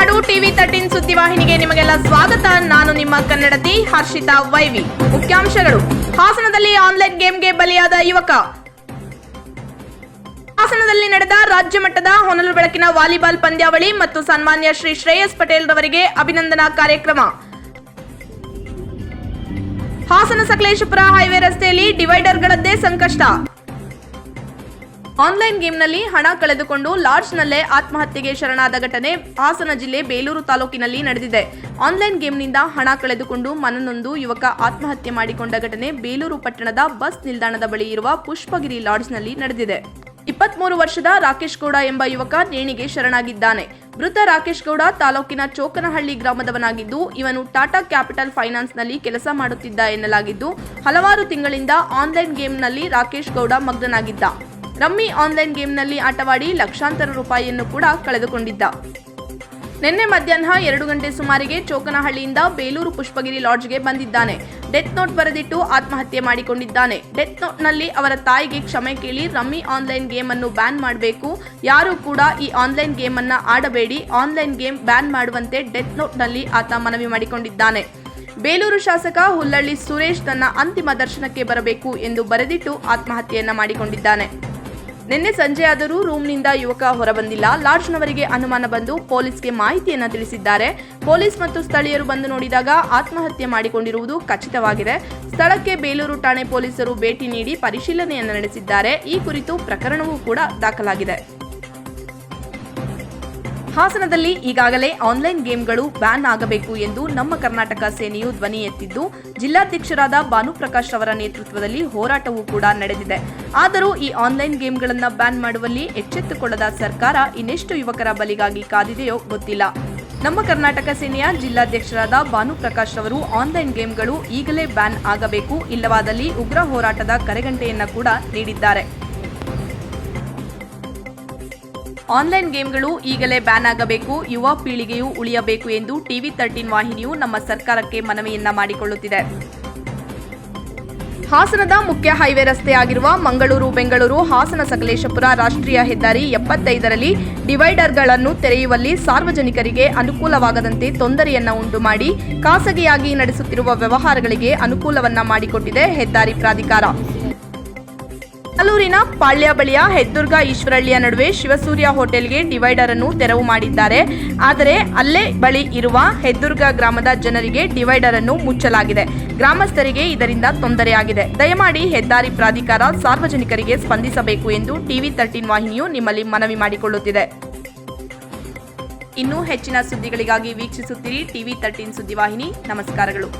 Thirteen ಸುದ್ದಿವಾಹಿನಿಗೆ ನಿಮಗೆಲ್ಲ ಸ್ವಾಗತ. ನಾನು ನಿಮ್ಮ ಕನ್ನಡತಿ ಹರ್ಷಿತಾ ವೈವಿ. ಮುಖ್ಯಾಂಶಗಳು. ಹಾಸನದಲ್ಲಿ ಆನ್ಲೈನ್ ಗೇಮ್ಗೆ ಬಲಿಯಾದ ಯುವಕ. ಹಾಸನದಲ್ಲಿ ನಡೆದ ರಾಜ್ಯ ಮಟ್ಟದ ಹೊನಲು ಬೆಳಕಿನ ವಾಲಿಬಾಲ್ ಪಂದ್ಯಾವಳಿ ಮತ್ತು ಸನ್ಮಾನ್ಯ ಶ್ರೀ ಶ್ರೇಯಸ್ ಪಟೇಲ್ ರವರಿಗೆ ಅಭಿನಂದನಾ ಕಾರ್ಯಕ್ರಮ. ಹಾಸನ ಸಕಲೇಶಪುರ ಹೈವೇ ರಸ್ತೆಯಲ್ಲಿ ಡಿವೈಡರ್ಗಳದ್ದೇ ಸಂಕಷ್ಟ. ಆನ್ಲೈನ್ ಗೇಮ್ನಲ್ಲಿ ಹಣ ಕಳೆದುಕೊಂಡು ಲಾಡ್ಜ್ನಲ್ಲೇ ಆತ್ಮಹತ್ಯೆಗೆ ಶರಣಾದ ಘಟನೆ ಹಾಸನ ಜಿಲ್ಲೆ ಬೇಲೂರು ತಾಲೂಕಿನಲ್ಲಿ ನಡೆದಿದೆ. ಆನ್ಲೈನ್ ಗೇಮ್ನಿಂದ ಹಣ ಕಳೆದುಕೊಂಡು ಮನನೊಂದು ಯುವಕ ಆತ್ಮಹತ್ಯೆ ಮಾಡಿಕೊಂಡ ಘಟನೆ ಬೇಲೂರು ಪಟ್ಟಣದ ಬಸ್ ನಿಲ್ದಾಣದ ಬಳಿ ಇರುವ ಪುಷ್ಪಗಿರಿ ಲಾಡ್ಜ್ನಲ್ಲಿ ನಡೆದಿದೆ. ಇಪ್ಪತ್ಮೂರು ವರ್ಷದ ರಾಕೇಶ್ ಗೌಡ ಎಂಬ ಯುವಕ ನೇಣಿಗೆ ಶರಣಾಗಿದ್ದಾನೆ. ಮೃತ ರಾಕೇಶ್ ಗೌಡ ತಾಲೂಕಿನ ಚೋಕನಹಳ್ಳಿ ಗ್ರಾಮದವನಾಗಿದ್ದು, ಇವನು ಟಾಟಾ ಕ್ಯಾಪಿಟಲ್ ಫೈನಾನ್ಸ್ನಲ್ಲಿ ಕೆಲಸ ಮಾಡುತ್ತಿದ್ದ ಎನ್ನಲಾಗಿದ್ದು, ಹಲವಾರು ತಿಂಗಳಿಂದ ಆನ್ಲೈನ್ ಗೇಮ್ನಲ್ಲಿ ರಾಕೇಶ್ ಗೌಡ ಮಗ್ನನಾಗಿದ್ದ. ರಮ್ಮಿ ಆನ್ಲೈನ್ ಗೇಮ್ನಲ್ಲಿ ಆಟವಾಡಿ ಲಕ್ಷಾಂತರ ರೂಪಾಯಿಯನ್ನು ಕೂಡ ಕಳೆದುಕೊಂಡಿದ್ದ. ನಿನ್ನೆ ಮಧ್ಯಾಹ್ನ ಎರಡು ಗಂಟೆ ಸುಮಾರಿಗೆ ಚೋಕನಹಳ್ಳಿಯಿಂದ ಬೇಲೂರು ಪುಷ್ಪಗಿರಿ ಲಾಡ್ಜ್ಗೆ ಬಂದಿದ್ದಾನೆ. ಡೆತ್ ನೋಟ್ ಬರೆದಿಟ್ಟು ಆತ್ಮಹತ್ಯೆ ಮಾಡಿಕೊಂಡಿದ್ದಾನೆ. ಡೆತ್ ನೋಟ್ನಲ್ಲಿ ಅವರ ತಾಯಿಗೆ ಕ್ಷಮೆ ಕೇಳಿ ರಮ್ಮಿ ಆನ್ಲೈನ್ ಗೇಮ್ ಅನ್ನು ಬ್ಯಾನ್ ಮಾಡಬೇಕು. ಯಾರೂ ಕೂಡ ಈ ಆನ್ಲೈನ್ ಗೇಮ್ ಅನ್ನ ಆಡಬೇಡಿ. ಆನ್ಲೈನ್ ಗೇಮ್ ಬ್ಯಾನ್ ಮಾಡುವಂತೆ ಡೆತ್ ನೋಟ್ನಲ್ಲಿ ಆತ ಮನವಿ ಮಾಡಿಕೊಂಡಿದ್ದಾನೆ. ಬೇಲೂರು ಶಾಸಕ ಹುಲ್ಲಳ್ಳಿ ಸುರೇಶ್ ತನ್ನ ಅಂತಿಮ ದರ್ಶನಕ್ಕೆ ಬರಬೇಕು ಎಂದು ಬರೆದಿಟ್ಟು ಆತ್ಮಹತ್ಯೆಯನ್ನ ಮಾಡಿಕೊಂಡಿದ್ದಾನೆ. ನಿನ್ನೆ ಸಂಜೆಯಾದರೂ ರೂಮ್ನಿಂದ ಯುವಕ ಹೊರಬಂದಿಲ್ಲ. ಲಾಡ್ಜ್ನವರಿಗೆ ಅನುಮಾನ ಬಂದು ಪೊಲೀಸ್ಗೆ ಮಾಹಿತಿಯನ್ನು ತಿಳಿಸಿದ್ದಾರೆ. ಪೊಲೀಸ್ ಮತ್ತು ಸ್ಥಳೀಯರು ಬಂದು ನೋಡಿದಾಗ ಆತ್ಮಹತ್ಯೆ ಮಾಡಿಕೊಂಡಿರುವುದು ಖಚಿತವಾಗಿದೆ. ಸ್ಥಳಕ್ಕೆ ಬೇಲೂರು ಠಾಣೆ ಪೊಲೀಸರು ಭೇಟಿ ನೀಡಿ ಪರಿಶೀಲನೆಯನ್ನು ನಡೆಸಿದ್ದಾರೆ. ಈ ಕುರಿತು ಪ್ರಕರಣವೂ ಕೂಡ ದಾಖಲಾಗಿದೆ. ಹಾಸನದಲ್ಲಿ ಈಗಾಗಲೇ ಆನ್ಲೈನ್ ಗೇಮ್ಗಳು ಬ್ಯಾನ್ ಆಗಬೇಕು ಎಂದು ನಮ್ಮ ಕರ್ನಾಟಕ ಸೇನೆಯು ಧ್ವನಿ ಎತ್ತಿದ್ದು, ಜಿಲ್ಲಾಧ್ಯಕ್ಷರಾದ ಭಾನುಪ್ರಕಾಶ್ ಅವರ ನೇತೃತ್ವದಲ್ಲಿ ಹೋರಾಟವೂ ಕೂಡ ನಡೆದಿದೆ. ಆದರೂ ಈ ಆನ್ಲೈನ್ ಗೇಮ್ಗಳನ್ನು ಬ್ಯಾನ್ ಮಾಡುವಲ್ಲಿ ಎಚ್ಚೆತ್ತುಕೊಳ್ಳದ ಸರ್ಕಾರ ಇನ್ನೆಷ್ಟು ಯುವಕರ ಬಲಿಗಾಗಿ ಕಾದಿದೆಯೋ ಗೊತ್ತಿಲ್ಲ. ನಮ್ಮ ಕರ್ನಾಟಕ ಸೇನೆಯ ಜಿಲ್ಲಾಧ್ಯಕ್ಷರಾದ ಭಾನುಪ್ರಕಾಶ್ ಅವರು ಆನ್ಲೈನ್ ಗೇಮ್ಗಳು ಈಗಲೇ ಬ್ಯಾನ್ ಆಗಬೇಕು, ಇಲ್ಲವಾದಲ್ಲಿ ಉಗ್ರ ಹೋರಾಟದ ಕರೆಗಂಟೆಯನ್ನ ಕೂಡ ನೀಡಿದ್ದಾರೆ. ಆನ್ಲೈನ್ ಗೇಮ್ಗಳು ಈಗಲೇ ಬ್ಯಾನ್ ಆಗಬೇಕು, ಯುವ ಪೀಳಿಗೆಯು ಉಳಿಯಬೇಕು ಎಂದು ಟಿವಿ ತರ್ಟೀನ್ ವಾಹಿನಿಯು ನಮ್ಮ ಸರ್ಕಾರಕ್ಕೆ ಮನವಿಯನ್ನ ಮಾಡಿಕೊಳ್ಳುತ್ತಿದೆ. ಹಾಸನದ ಮುಖ್ಯ ಹೈವೇ ರಸ್ತೆಯಾಗಿರುವ ಮಂಗಳೂರು, ಬೆಂಗಳೂರು, ಹಾಸನ ಸಕಲೇಶಪುರ ರಾಷ್ಟ್ರೀಯ ಹೆದ್ದಾರಿ ಎಪ್ಪತ್ತೈದರಲ್ಲಿ ಡಿವೈಡರ್ಗಳನ್ನು ತೆರೆಯುವಲ್ಲಿ ಸಾರ್ವಜನಿಕರಿಗೆ ಅನುಕೂಲವಾಗದಂತೆ ತೊಂದರೆಯನ್ನ ಉಂಟು ಮಾಡಿ ಖಾಸಗಿಯಾಗಿ ನಡೆಸುತ್ತಿರುವ ವ್ಯವಹಾರಗಳಿಗೆ ಅನುಕೂಲವನ್ನ ಮಾಡಿಕೊಟ್ಟಿದೆ ಹೆದ್ದಾರಿ ಪ್ರಾಧಿಕಾರ. ಕಲೂರಿನ ಪಾಳ್ಯ ಬಳಿಯ ಹೆದ್ದುರ್ಗ ಈಶ್ವರಳ್ಳಿಯ ನಡುವೆ ಶಿವಸೂರ್ಯ ಹೋಟೆಲ್ಗೆ ಡಿವೈಡರ್ ಅನ್ನು ತೆರವು ಮಾಡಿದ್ದಾರೆ. ಆದರೆ ಅಲ್ಲೇ ಬಳಿ ಇರುವ ಹೆದ್ದುರ್ಗ ಗ್ರಾಮದ ಜನರಿಗೆ ಡಿವೈಡರ್ ಅನ್ನು ಮುಚ್ಚಲಾಗಿದೆ. ಗ್ರಾಮಸ್ಥರಿಗೆ ಇದರಿಂದ ತೊಂದರೆಯಾಗಿದೆ. ದಯಮಾಡಿ ಹೆದ್ದಾರಿ ಪ್ರಾಧಿಕಾರ ಸಾರ್ವಜನಿಕರಿಗೆ ಸ್ಪಂದಿಸಬೇಕು ಎಂದು ಟಿವಿ ತರ್ಟೀನ್ ವಾಹಿನಿಯು ನಿಮ್ಮಲ್ಲಿ ಮನವಿ ಮಾಡಿಕೊಳ್ಳುತ್ತಿದೆ. ಇನ್ನೂ ಹೆಚ್ಚಿನ ಸುದ್ದಿಗಳಿಗಾಗಿ ವೀಕ್ಷಿಸುತ್ತೀರಿ ಟಿವಿ ತರ್ಟೀನ್ ಸುದ್ದಿವಾಹಿನಿ ನಮಸ್ಕಾರಗಳು.